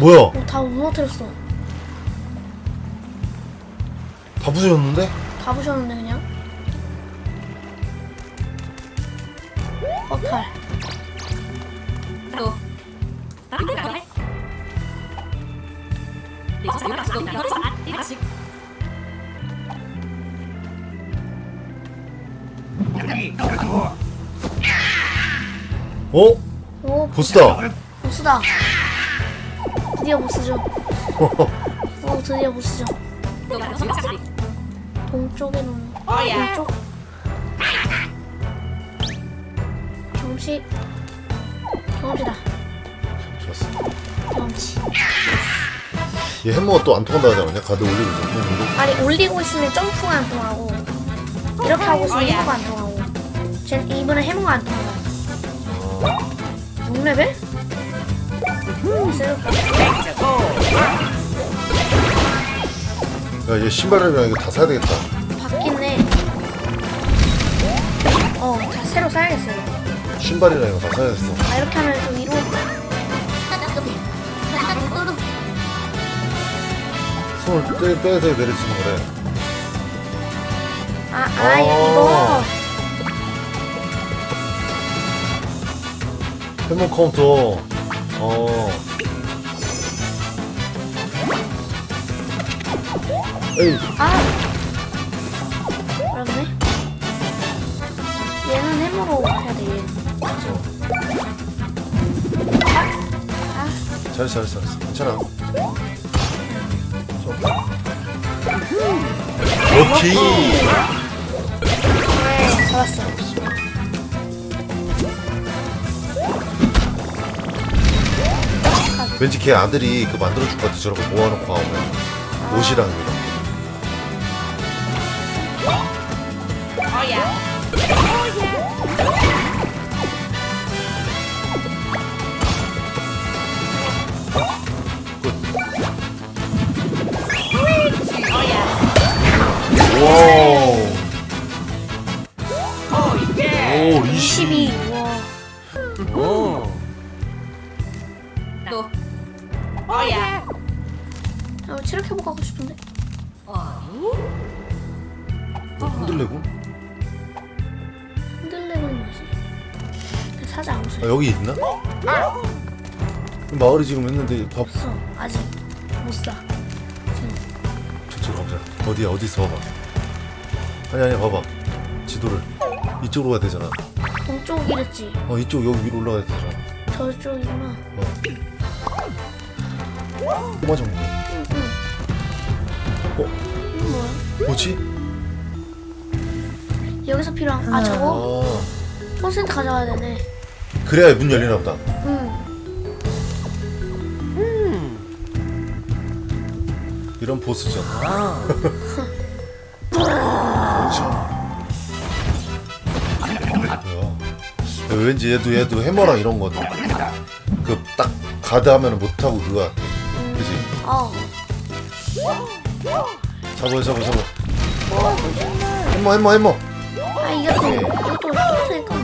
뭐야? 어, 다 무너뜨렸어. 다 부서졌는데? 다 부셨는데 그냥. sĩ. 어? 오 보스다. 보스다. 드디어 보스죠. 오 드디어 보스죠. 동쪽에는 어야. 동쪽. 경험치. 경험치다. 좋았어. 경험치. 얘 햄머가 또 안 통한다 하지 않았냐? 가드 올리고 있어. 응, 아니 올리고 있으면 점프가 안 통하고 이렇게 하고 있으면 해머가 안 통하고. 쟨 이번에 해머가 안 통하고. 이거. 6레벨? 아. 야, 얘 신발이랑 이거 다 사야 되겠다. 바뀌네. 어, 다 새로 사야겠어요. 신발이랑 이거 다 사야겠어. 아, 이렇게 하면 좀 위로. 손을 빼, 빼서 내려치는 거래. 아, 아, 어. 이거. 햄머 카운터. 어. 에이, 아! 그렇네. 얘는 해야 돼, 얘는. 아, 잘했어, 잘했어, 잘했어. 괜찮아. 오케이. 네, 잡았어. 왠지 걔 아들이 그 만들어줄 것 같아. 저런 거 모아놓고 하면. 옷이랑 이거. 치료해보고 가고 싶은데. 흔들리고? 흔들리는 뭐지? 그냥 사자 안 아. 여기 있나? 마을이 지금 했는데 밥 없어. 아직 못 사. 지금. 저쪽으로 가보자. 어디야? 어디서 봐봐. 아니 아니 봐봐. 지도를 이쪽으로 가야 되잖아. 동쪽이랬지. 어 이쪽 여기 위로 올라가야 되잖아. 저쪽이구나. 어. 꼬마 정보. 어? 뭐지? 여기서 필요한 아 저거? 아 퍼센트 가져와야 되네 그래야 문 열리나 보다. 응 이런 보스전. 그렇죠. 뭐야? 야, 왠지 얘도 얘도 해머랑 이런 거든. 그딱 가드 하면 못 하고 그거 같아. 그지? 어. 잡아 잡아 잡아. 해머 해머 해머. 아 이것도 네. 이것도 똑같으니까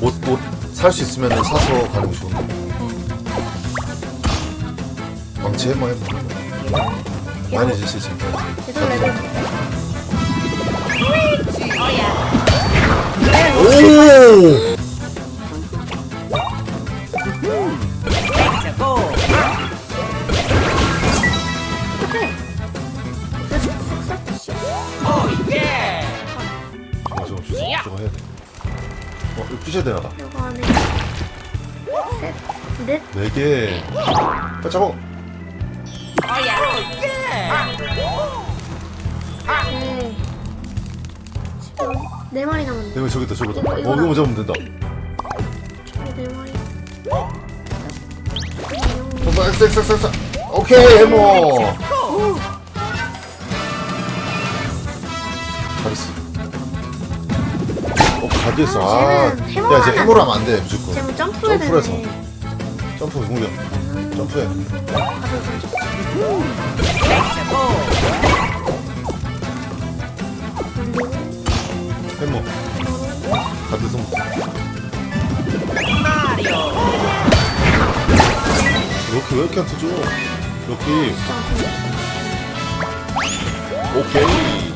옷옷 살 수 있으면 사서 가는 거 좋은데. 망치 해머 해머. 많이 지지 지금. 얘도 레벨 오! 저거 해야 돼. 어 이거 부셔야 되나 봐. 이거 안에 셋 넷 네 개. 빨리 잡아. 네. 지금 네 마리 남았네 내가 저기 있다 저기 있다. 이거, 어 이거 이거 잡으면 된다. 저기 네 마리 봐봐 엑스 엑스 엑스 엑스. 오케이 해머. 잘했어. 닫혀 있어. 아, 아 야, 이제 해보라 하면 안 돼, 무조건. 쟤는 점프해야 점프를 되네. 점프 공격. 점프해. 해머. 다들 손. 로키 왜 이렇게 안 터져? 로키. 오케이.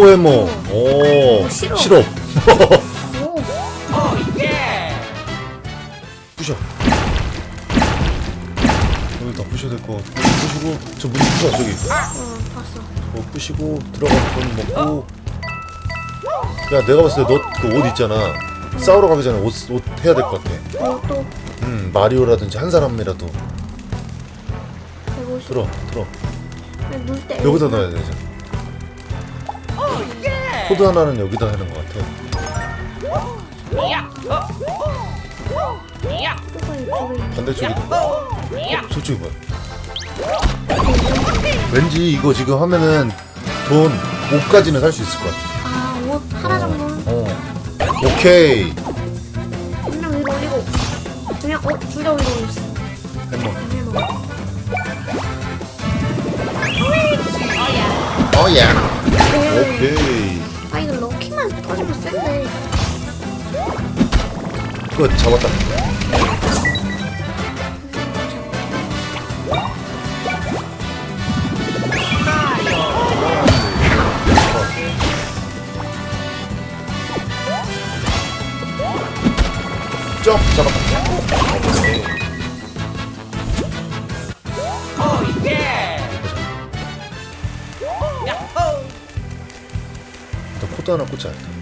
홍보 해머 오 시럽. 시럽. 오. 부셔. 여기 다 부셔야 될거 부시고 저문 부셔 저기. 어 봤어. 뭐 부시고 들어가서 돈 먹고. 야 내가 봤을 때 너 그 옷 있잖아. 싸우러 가기 전에 옷, 옷 해야 될 것 같아. 어, 또. 음 마리오라든지 한 사람이라도. 150. 들어 들어. 물때 여기다 넣어야 되잖아 코드 하나는 여기다 하는 것 같아. 반대쪽에도 어, 저쪽이 뭐야 왠지 이거 지금 하면은 돈 5까지는 살 수 있을 것 같아. 아, 옷 하나 정도? 어. 오케이. 그냥 위로 올리고. 그냥 어, 둘 다 위로 올렸어. 해머 그냥 어야 뭐. 오케이 터지면 센데. 그거 잡았다 점 잡았다 일단 코드 하나 꽂자 일단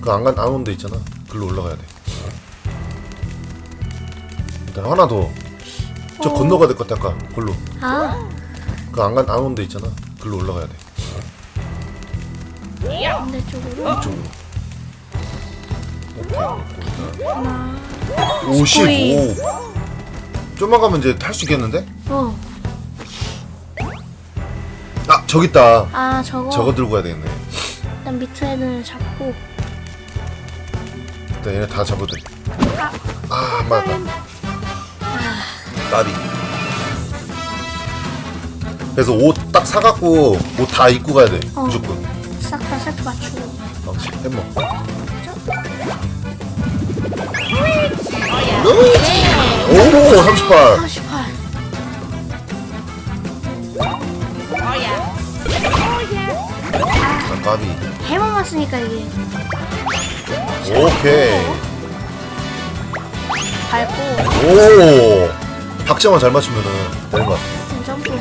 그 안간 안 오는 데 있잖아. 글로 올라가야 돼. 일단 하나 더저 어. 건너가야 될 것 같아 아까. 글로. 아, 그 안간 안 오는 데 있잖아. 글로 올라가야 돼. 반대 쪽으로. 이쪽으로. 오케이. 하나. 55 좀만 가면 이제 탈 수 있겠는데? 어. 아 저기 있다. 아, 저거. 저거 들고 가야 되겠네. 일단 밑에 애들 잡고. 일단 얘네 다 잡아도 돼 아, 아, 맞다. 까비. 그래서 옷 딱 사갖고 옷 다 입고 가야 돼. 어. 무조건. 싹 다 세트 맞추고. 당시 햄머. 네. 오, 38. 38. 아, 까비. 해머만 쓰니까 이게 오케이. 밟고. 오. 박자만 잘 맞추면은 되는 것 같아. 점프.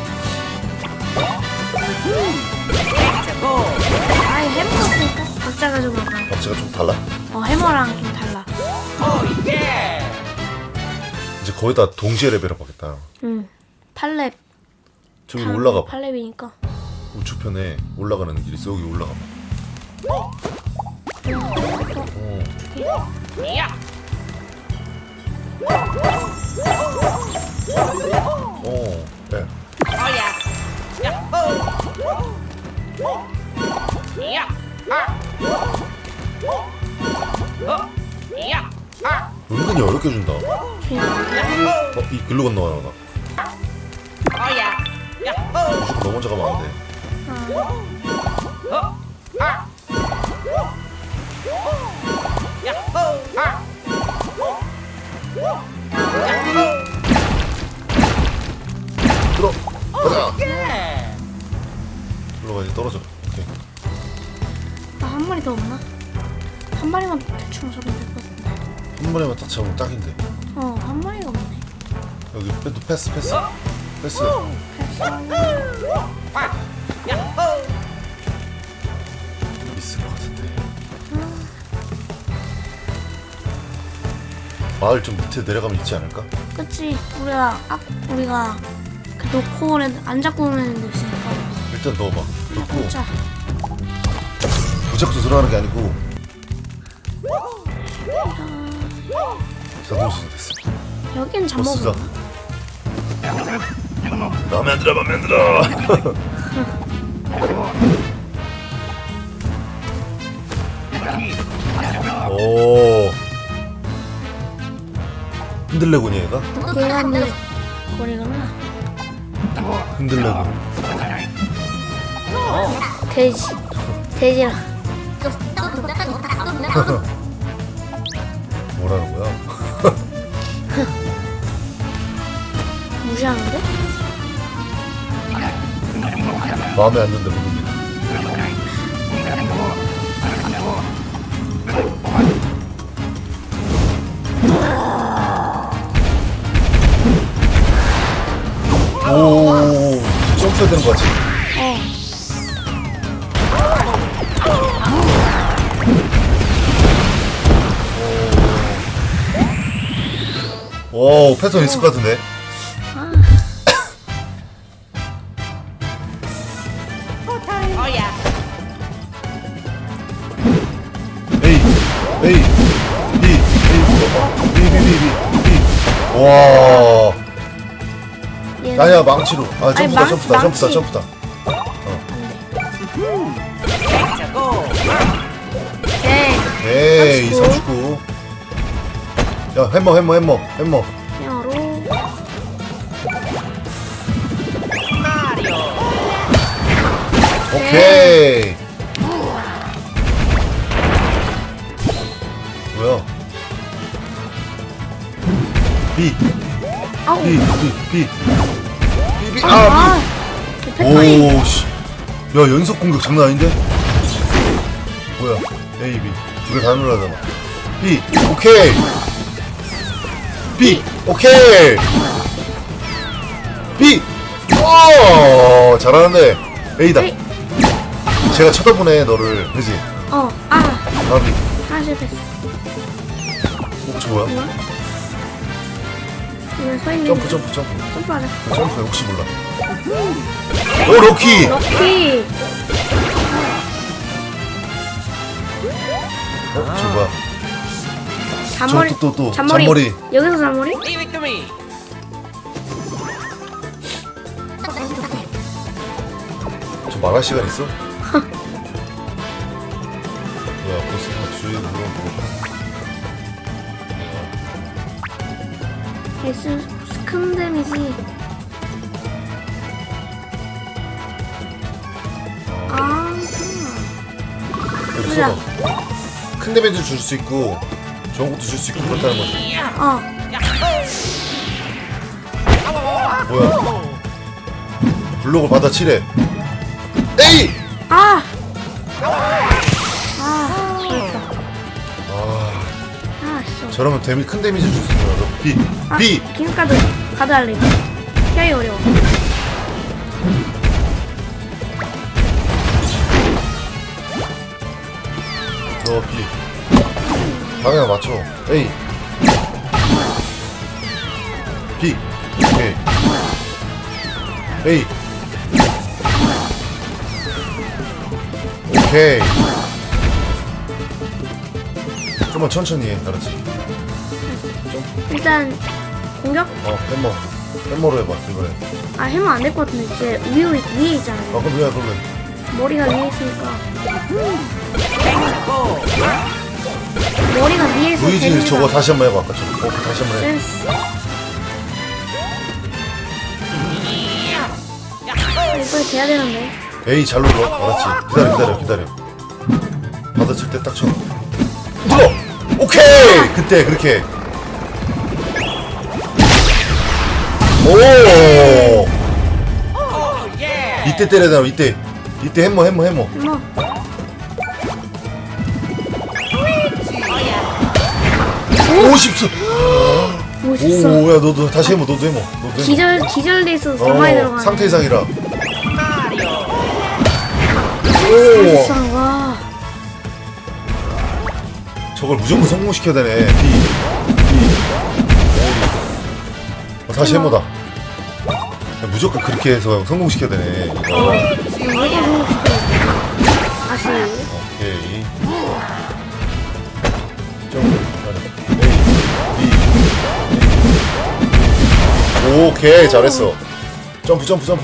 아이 해머가 쓰니까 박자가 좀 약간. 박자가 좀 달라. 어 해머랑 좀 달라. 이제 거의 다 동시에 레벨업 하겠다. 응. 팔렙. 저기 올라가 봐. 팔렙이니까. 우측편에 올라가는 길이 있어. 여기 올라가 봐. 어. 어. 네. 은근히 어렵게 준다. 어, 이 글로 건너가나 봐. 무조건 너 먼저 가면 안 돼. 들 들어가야지 떨어져. 오케이. 아, 한 마리 더 없나? 한 마리만 대충 잡으면 될것 같은데. 한 번에만 딱 잡으면 딱인데. 어, 한 마리가 없네. 여기 패- 패스 패스. 패스. 있을 것 같은데. 마을 좀 밑에 내려가면 있지 않을까? 그치? 우리가 아, 우리가 그 놓고 오는 안 잡고 오는 애들 있으니까. 일단 넣어봐. 넣고 자, 무작정 들어가는 게 아니고 자동 수술 됐어. 여긴. 잠복. 마음에 안 들어 마음에 안 들어. 오. 흔들레군이 얘가? 내 거리구나. 흔들레군. 돼지. 돼지라. 뭐라는 거야? 무시하는데? 마음에 안 드는데 모릅니다. 오, 점프해야 되는 거 같지? 오, 패턴 있을 것 같은데? Yeah. A, A, B, B, B, B, B, B, B. 와, 얘는 아니야 망치로. 아 점프다, 망- 점프다, 점프다, 망치. 점프다. 네. 에이, 39. 39. 야, 해머, 해머, 해머, 해머. 그냥으로. 오케이. 뭐야? B, 아우. B, B, B, B, B, 아, 아, 그 B. 패턴이. 오, 씨. 야, 연속 공격 장난 아닌데? 뭐야? A, B. 두 개 다 눌러야 되나? B, 오케이. B, 오케이. B, 오, 잘하는데. A다. A. 제가 쳐다보네, 너를. 그지? 어. 아. 나비. 하나 실패했어. 어, 저 뭐야? 뭐야? 이거 서 있는 점프, 거. 점프, 점프. 점프하자. 점프, 혹시 몰라. 오, 럭키! 럭키. 어, 저 뭐야? 잔머리. 또, 또, 또. 잔머리. 잔머리. 여기서 잔머리? 저 말할 시간 있어? 뭐야, 보스가 주위에 물론 S 큰 데미지. 아, 여기서 큰 데미지 줄 수 있고 좋은 것도 줄 수 있고 그렇다는 거지. 어. 뭐야? 블록을 받아 치래. 에이! 아. 아. 아, 아, 씨. 저러면 데미 큰 데미지 줄수 거. B, 아. 긴 카드 카드 할래. 피하기 어려워. 방향 맞춰. A. B. 오케이. A. 오케이. 좀만 천천히 해, 알았지? 일단 공격? 어, 햄머. 햄머로 해봐, 이번에. 아 해면 안 될 것 같은데 이제 위에 위에 있잖아요. 아, 그럼 왜, 그러면. 머리가 위에 있으니까. 머리가 위에 있어. 루이지 저거 다시 한 번 해봐, 아까 저거. 어, 다시 한 번 해. 센스. 아, 이번에 돼야 되는데. 에이, 잘 눌러. 알았지? 기다려, 기다려, 기다려. 받아칠 때 딱 쳐. 눌러! 오케이! 그때, 그렇게. 오! Oh. 이때 때려야 되나, 이때. 이때 햄머, 햄머, 햄머. 뭐 오, 10수! 멋있어. 오, 야, 너도 다시 해머, 너도 해머. 너도 해머. 기절 기절돼 있어서 더 많이 어, 들어가네. 상태 이상이라. 오! 비싼. 저걸 무조건 성공시켜야 되네. B. B. 어, 다시 해보다. 야, 무조건 그렇게 해서 성공시켜야 되네. 이거. 이거 너무 다시. 오케이 잘했어. 점프 점프 점프.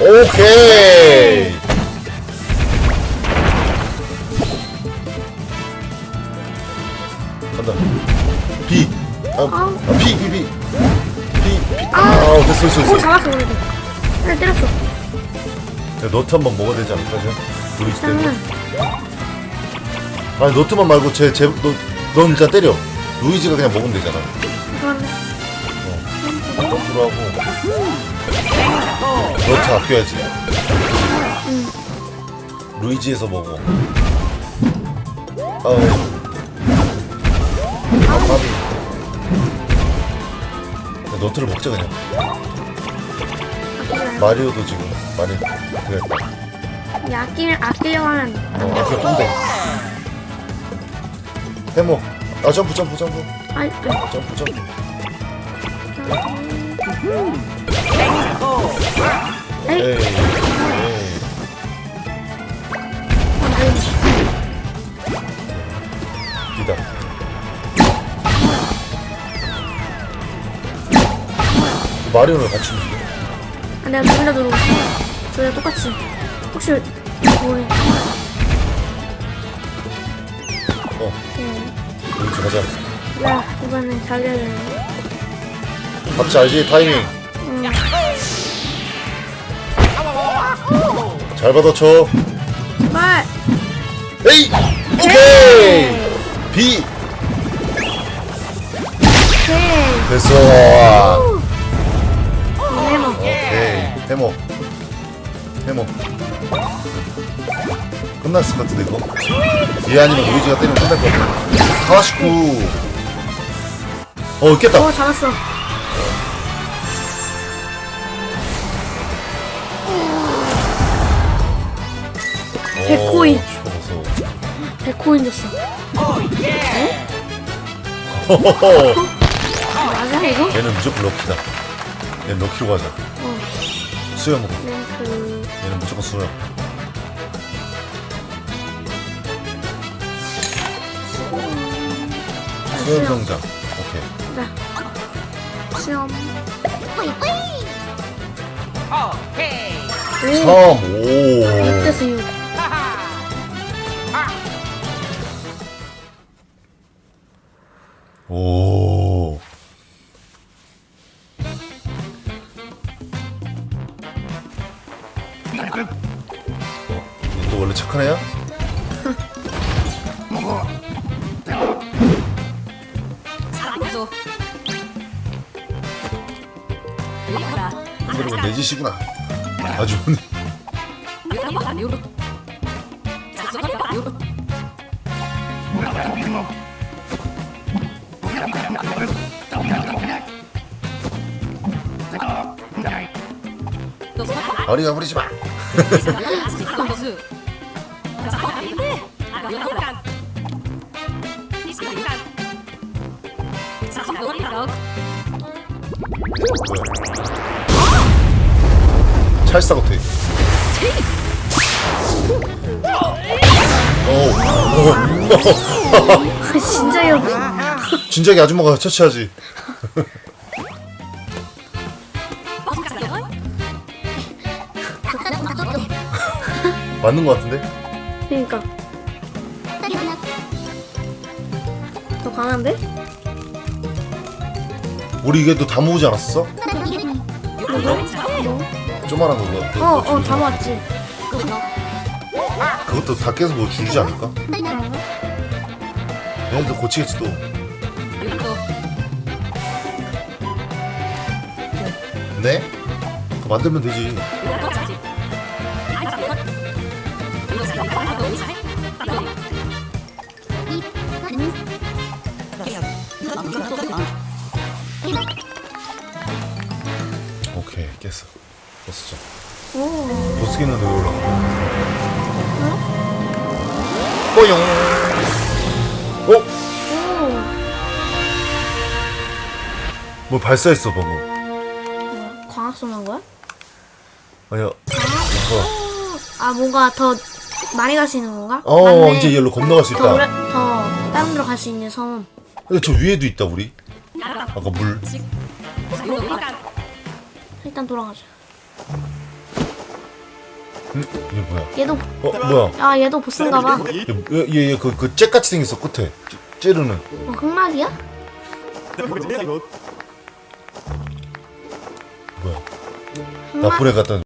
오케이. 간다. B 아, 아 B B B B B 아. 됐어 됐어 오 됐어. 잡았어 그래도. 하나 때렸어. 야, 너트 한 번 먹어야 되지 않을까 쟤? 때문에 일단은 아니 너트만 말고 쟤 쟤 너 넌 일단 때려. 루이지가 그냥 먹으면 되잖아. 그런데 너트로 하고. 너트 아껴야지. 루이지에서 먹어. 아우. 아 까비 야, 너트를 먹자 그냥. 마리오도 지금 많이 그랬다. 이 아끼면 아끼려고 하면 어 아껴 똥대 해모 아 점프 점프 점프 아이 네. 점프 점프 에이 에이 기다 마리오를 같이 움직여 아, 내가 둘다 누르고 있어. 둘다 똑같이. 혹시 뭐해? 어 네. 가자. 야 이번엔 달려야 되는데. 박자 알지? 타이밍. 응. 잘 받아쳐. 말. 에이! 오케이! B 오케이. 됐어. 해머. 오케이. 해모 해모 끝났을 것 같은데 이거 얘 아니면 루이지가 때리면 끝날 것 같아 49 어 깼다 어 잡았어. 백코인. 무서워 백코인 줬어. 호호호 맞아 이거? 얘는 무조건 럭키다 얘는 럭키로 가자 어. 수영으로 랭크. 얘는 무조건 수영 수영 성장 오케이 자. 수염. Okay. 오. 3 5 6대서 6. 오. 어, 얘또 원래 착한 애야? 그리고 내 짓이구나. 아주 오늘 어리가 부리지 마. 찰싹 어떻게? 오, 진짜 여 진작에 아줌마가 처치하지. 맞는 것 같은데? 그러니까. 더 강한데? 우리 이게 또다 모으지 않았어? 뭐? 조만한 거 그거. 그거 어, 어, 다 거. 모았지. 그것도 다 깨서 뭐 주지 않을까? 얘네들 고치겠지 또. 네? 그거 만들면 되지. 오케이 깼어. 오. 보스기는 왜 올라? 뽀용. 어? 오. 뭐 발사했어 방금. 뭐야? 광학 쏘는 거야? 아니야. 뭔가. 아, 뭔가 더 많이 갈 수 있는 건가? 어 맞네. 이제 얘로 건너갈 수 더, 오래, 있다. 더 다른 데로 갈 수 있는 섬. 근데 저 위에도 있다 우리 아까 물 일단 돌아가자. 응? 이게 뭐야 얘도 어 뭐야 아 얘도 보스인가봐. 얘얘그 그 잭같이 생겼어 끝에 찌- 찌르는 어, 흑막이야? 뭐야 흑막 나풀에 갔다